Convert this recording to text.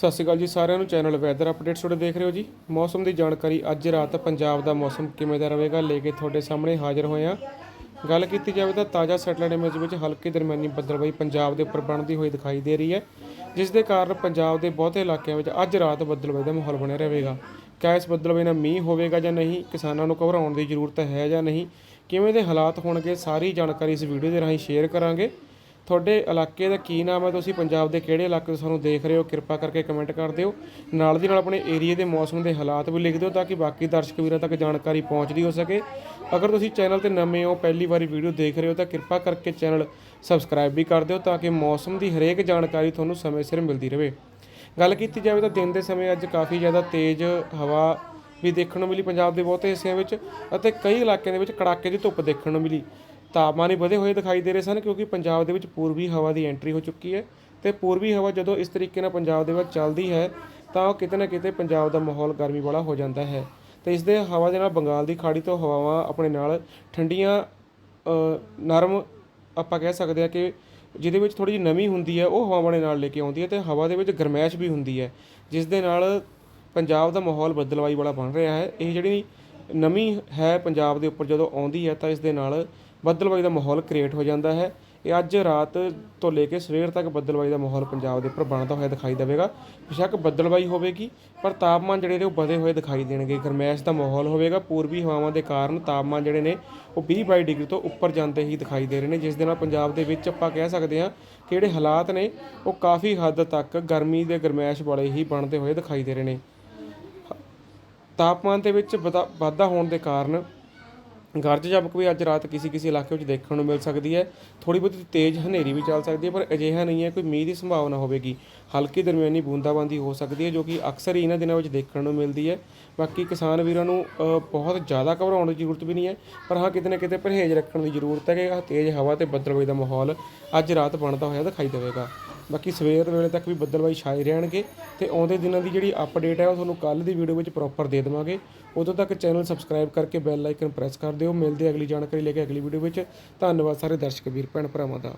ਸਤਿ ਸ਼੍ਰੀ ਅਕਾਲ ਜੀ ਸਾਰਿਆਂ ਨੂੰ। ਚੈਨਲ ਵੈਦਰ ਅਪਡੇਟਸ ਤੁਹਾਡੇ ਦੇਖ ਰਹੇ ਹੋ ਜੀ। ਮੌਸਮ ਦੀ ਜਾਣਕਾਰੀ ਅੱਜ ਰਾਤ ਪੰਜਾਬ ਦਾ ਮੌਸਮ ਕਿਵੇਂ ਦਾ ਰਹੇਗਾ ਲੈ ਕੇ ਤੁਹਾਡੇ ਸਾਹਮਣੇ ਹਾਜ਼ਰ ਹੋਏ ਹਾਂ। ਗੱਲ ਕੀਤੀ ਜਾਵੇ ਤਾਂ ਤਾਜ਼ਾ ਸੈਟਲਾਈਟ ਇਮੇਜ ਵਿੱਚ ਹਲਕੀ ਦਰਮਿਆਨੀ ਬੱਦਲਬਾਈ ਪੰਜਾਬ ਦੇ ਉੱਪਰ ਬਣਦੀ ਹੋਈ ਦਿਖਾਈ ਦੇ ਰਹੀ ਹੈ, ਜਿਸ ਦੇ ਕਾਰਨ ਪੰਜਾਬ ਦੇ ਬਹੁਤੇ ਇਲਾਕਿਆਂ ਵਿੱਚ ਅੱਜ ਰਾਤ ਬੱਦਲਬਾਈ ਦਾ ਮਾਹੌਲ ਬਣਿਆ ਰਹੇਗਾ। ਕਿਆ ਇਸ ਬੱਦਲਬਾਈ ਨਾਲ ਮੀਂਹ ਹੋਵੇਗਾ ਜਾਂ ਨਹੀਂ, ਕਿਸਾਨਾਂ ਨੂੰ ਘਬਰਾਉਣ ਦੀ ਜ਼ਰੂਰਤ ਹੈ ਜਾਂ ਨਹੀਂ, ਕਿਵੇਂ ਦੇ ਹਾਲਾਤ ਹੋਣਗੇ ਸਾਰੀ ਜਾਣਕਾਰੀ ਇਸ ਵੀਡੀਓ ਦੇ ਰਾਹੀਂ ਸ਼ੇਅਰ ਕਰਾਂਗੇ। ਤੁਹਾਡੇ ਇਲਾਕੇ ਦਾ ਕੀ ਨਾਮ ਹੈ? ਤੁਸੀਂ ਪੰਜਾਬ ਦੇ ਕਿਹੜੇ ਇਲਾਕੇ ਤੋਂ ਸਾਨੂੰ ਦੇਖ ਰਹੇ ਹੋ? ਕਿਰਪਾ ਕਰਕੇ ਕਮੈਂਟ ਕਰ ਦਿਓ। ਨਾਲ ਦੀ ਨਾਲ ਆਪਣੇ ਏਰੀਆ ਦੇ ਮੌਸਮ ਦੇ ਹਾਲਾਤ ਵੀ ਲਿਖ ਦਿਓ ਤਾਂ ਕਿ ਬਾਕੀ ਦਰਸ਼ਕ ਵੀਰਾਂ ਤੱਕ ਜਾਣਕਾਰੀ ਪਹੁੰਚਦੀ ਹੋ ਸਕੇ। ਅਗਰ ਤੁਸੀਂ ਚੈਨਲ ਤੇ ਨਵੇਂ ਹੋ, ਪਹਿਲੀ ਵਾਰੀ ਵੀਡੀਓ ਦੇਖ ਰਹੇ ਹੋ ਤਾਂ ਕਿਰਪਾ ਕਰਕੇ ਚੈਨਲ ਸਬਸਕ੍ਰਾਈਬ ਵੀ ਕਰ ਦਿਓ ਤਾਂ ਕਿ ਮੌਸਮ ਦੀ ਹਰੇਕ ਜਾਣਕਾਰੀ ਤੁਹਾਨੂੰ ਸਮੇਂ ਸਿਰ ਮਿਲਦੀ ਰਹੇ। ਗੱਲ ਕੀਤੀ ਜਾਵੇ ਤਾਂ ਦਿਨ ਦੇ ਸਮੇਂ ਅੱਜ ਕਾਫੀ ਜ਼ਿਆਦਾ ਤੇਜ਼ ਹਵਾ ਵੀ ਦੇਖਣ ਨੂੰ ਮਿਲੀ ਪੰਜਾਬ ਦੇ ਬਹੁਤੇ ਹਿੱਸਿਆਂ ਵਿੱਚ ਅਤੇ ਕਈ ਇਲਾਕਿਆਂ ਦੇ ਵਿੱਚ ਕੜਾਕੇ ਦੀ ਧੁੱਪ ਦੇਖਣ ਨੂੰ ਮਿਲੀ। ਤਾਪਮਾਨ ਹੀ ਵਧੇ ਹੋਏ ਦਿਖਾਈ ਦੇ ਰਹੇ ਸਨ ਕਿਉਂਕਿ ਪੰਜਾਬ ਦੇ ਵਿੱਚ ਪੂਰਬੀ ਹਵਾ ਦੀ ਐਂਟਰੀ ਹੋ ਚੁੱਕੀ ਹੈ ਤੇ ਪੂਰਬੀ ਹਵਾ ਜਦੋਂ ਇਸ ਤਰੀਕੇ ਨਾਲ ਪੰਜਾਬ ਦੇ ਵਿੱਚ ਚੱਲਦੀ ਹੈ ਤਾਂ ਉਹ ਕਿਤੇ ਨਾ ਕਿਤੇ ਪੰਜਾਬ ਦਾ ਮਾਹੌਲ ਗਰਮੀ ਵਾਲਾ ਹੋ ਜਾਂਦਾ ਹੈ ਤੇ ਇਸ ਦੇ ਹਵਾ ਦੇ ਨਾਲ ਬੰਗਾਲ ਦੀ ਖਾੜੀ ਤੋਂ ਹਵਾਵਾਂ ਆਪਣੇ ਨਾਲ ਠੰਡੀਆਂ ਨਰਮ ਆਪਾਂ ਕਹਿ ਸਕਦੇ ਹਾਂ ਕਿ ਜਿਹਦੇ ਵਿੱਚ ਥੋੜੀ ਜਿਹੀ ਨਮੀ ਹੁੰਦੀ ਹੈ, ਉਹ ਹਵਾਵਾਂ ਦੇ ਨਾਲ ਲੈ ਕੇ ਆਉਂਦੀ ਹੈ ਤੇ ਹਵਾ ਦੇ ਵਿੱਚ ਗਰਮੈਸ਼ ਵੀ ਹੁੰਦੀ ਹੈ, ਜਿਸ ਦੇ ਨਾਲ ਪੰਜਾਬ ਦਾ ਮਾਹੌਲ ਬਦਲਵਾਈ ਵਾਲਾ ਬਣ ਰਿਹਾ ਹੈ। ਇਹ ਜਿਹੜੀ ਨਮੀ ਹੈ ਪੰਜਾਬ ਦੇ ਉੱਪਰ ਜਦੋਂ ਆਉਂਦੀ ਹੈ ਤਾਂ ਇਸ ਦੇ ਨਾਲ ਬੱਦਲਵਾਈ ਦਾ ਮਾਹੌਲ ਕ੍ਰੀਏਟ ਹੋ ਜਾਂਦਾ ਹੈ। ਇਹ ਅੱਜ ਰਾਤ ਤੋਂ ਲੈ ਕੇ ਸਵੇਰ ਤੱਕ ਬੱਦਲਵਾਈ ਦਾ ਮਾਹੌਲ ਪੰਜਾਬ ਦੇ ਉੱਪਰ ਬਣਦਾ ਹੋਇਆ ਦਿਖਾਈ ਦੇਵੇਗਾ। ਬੇਸ਼ੱਕ ਬੱਦਲਵਾਈ ਹੋਵੇਗੀ, ਪਰ ਤਾਪਮਾਨ ਜਿਹੜੇ ਨੇ ਉਹ ਵਧੇ ਹੋਏ ਦਿਖਾਈ ਦੇਣਗੇ। ਗਰਮੈਸ਼ ਦਾ ਮਾਹੌਲ ਹੋਵੇਗਾ। ਪੂਰਬੀ ਹਵਾਵਾਂ ਦੇ ਕਾਰਨ ਤਾਪਮਾਨ ਜਿਹੜੇ ਨੇ ਉਹ 20 22 ਡਿਗਰੀ ਤੋਂ ਉੱਪਰ ਜਾਂਦੇ ਹੀ ਦਿਖਾਈ ਦੇ ਰਹੇ ਨੇ, ਜਿਸ ਦੇ ਨਾਲ ਪੰਜਾਬ ਦੇ ਵਿੱਚ ਆਪਾਂ ਕਹਿ ਸਕਦੇ ਹਾਂ ਕਿ ਜਿਹੜੇ ਹਾਲਾਤ ਨੇ ਉਹ ਕਾਫੀ ਹੱਦ ਤੱਕ ਗਰਮੀ ਦੇ ਗਰਮੈਸ਼ ਵਾਲੇ ਹੀ ਬਣਦੇ ਹੋਏ ਦਿਖਾਈ ਦੇ ਰਹੇ ਨੇ। ਤਾਪਮਾਨ ਦੇ ਵਿੱਚ ਵਧਾ- ਵਾਧਾ ਹੋਣ ਦੇ ਕਾਰਨ ਗਰਜ ਚਮਕ ਵੀ ਅੱਜ ਰਾਤ ਕਿਸੇ ਕਿਸੇ ਇਲਾਕੇ ਵਿੱਚ ਦੇਖਣ ਨੂੰ ਮਿਲ ਸਕਦੀ ਹੈ। ਥੋੜੀ ਬਹੁਤੀ ਤੇਜ਼ ਹਨੇਰੀ ਵੀ ਚੱਲ ਸਕਦੀ ਹੈ, ਪਰ ਅਜਿਹਾ ਨਹੀਂ ਹੈ, ਕੋਈ ਮੀਂਹ ਦੀ ਸੰਭਾਵਨਾ ਹੋਵੇਗੀ। ਹਲਕੀ ਦਰਮਿਆਨੀ ਬੂੰਦਾਬਾਂਦੀ ਹੋ ਸਕਦੀ ਹੈ, ਜੋ ਕਿ ਅਕਸਰ ਹੀ ਇਹਨਾਂ ਦਿਨਾਂ ਵਿੱਚ ਦੇਖਣ ਨੂੰ ਮਿਲਦੀ ਹੈ। ਬਾਕੀ ਕਿਸਾਨ ਵੀਰਾਂ ਨੂੰ ਬਹੁਤ ਜ਼ਿਆਦਾ ਘਬਰਾਉਣ ਦੀ ਜ਼ਰੂਰਤ ਵੀ ਨਹੀਂ ਹੈ, ਪਰ ਹਾਂ, ਕਿਤੇ ਨਾ ਕਿਤੇ ਪਰਹੇਜ਼ ਰੱਖਣ ਦੀ ਜ਼ਰੂਰਤ ਹੈ ਕਿ ਆਹ ਤੇਜ਼ ਹਵਾ ਤੇ ਬੱਦਲਬਾਈ ਦਾ ਮਾਹੌਲ ਅੱਜ ਰਾਤ ਬਣਦਾ ਹੋਇਆ ਦਿਖਾਈ ਦੇਵੇਗਾ। ਬਾਕੀ ਸਵੇਰ ਵੇਲੇ ਤੱਕ ਵੀ ਬੱਦਲਬਾਈ ਛਾਏ ਰਹਿਣਗੇ ਤੇ ਆਉਂਦੇ ਦਿਨਾਂ ਦੀ ਜਿਹੜੀ ਅਪਡੇਟ ਹੈ ਉਹ ਤੁਹਾਨੂੰ ਕੱਲ ਦੀ ਵੀਡੀਓ ਵਿੱਚ ਪ੍ਰੋਪਰ ਦੇ ਦੇਵਾਂਗੇ। ਉਦੋਂ ਤੱਕ ਚੈਨਲ ਸਬਸਕ੍ਰਾਈਬ ਕਰਕੇ ਬੈਲ ਆਈਕਨ ਪ੍ਰੈਸ ਕਰ ਦਿਓ। ਮਿਲਦੇ ਅਗਲੀ ਜਾਣਕਾਰੀ ਲੈ ਕੇ ਅਗਲੀ ਵੀਡੀਓ ਵਿੱਚ। ਧੰਨਵਾਦ ਸਾਰੇ ਦਰਸ਼ਕ ਵੀਰ, ਭੈਣ ਭਰਾਵਾਂ ਦਾ।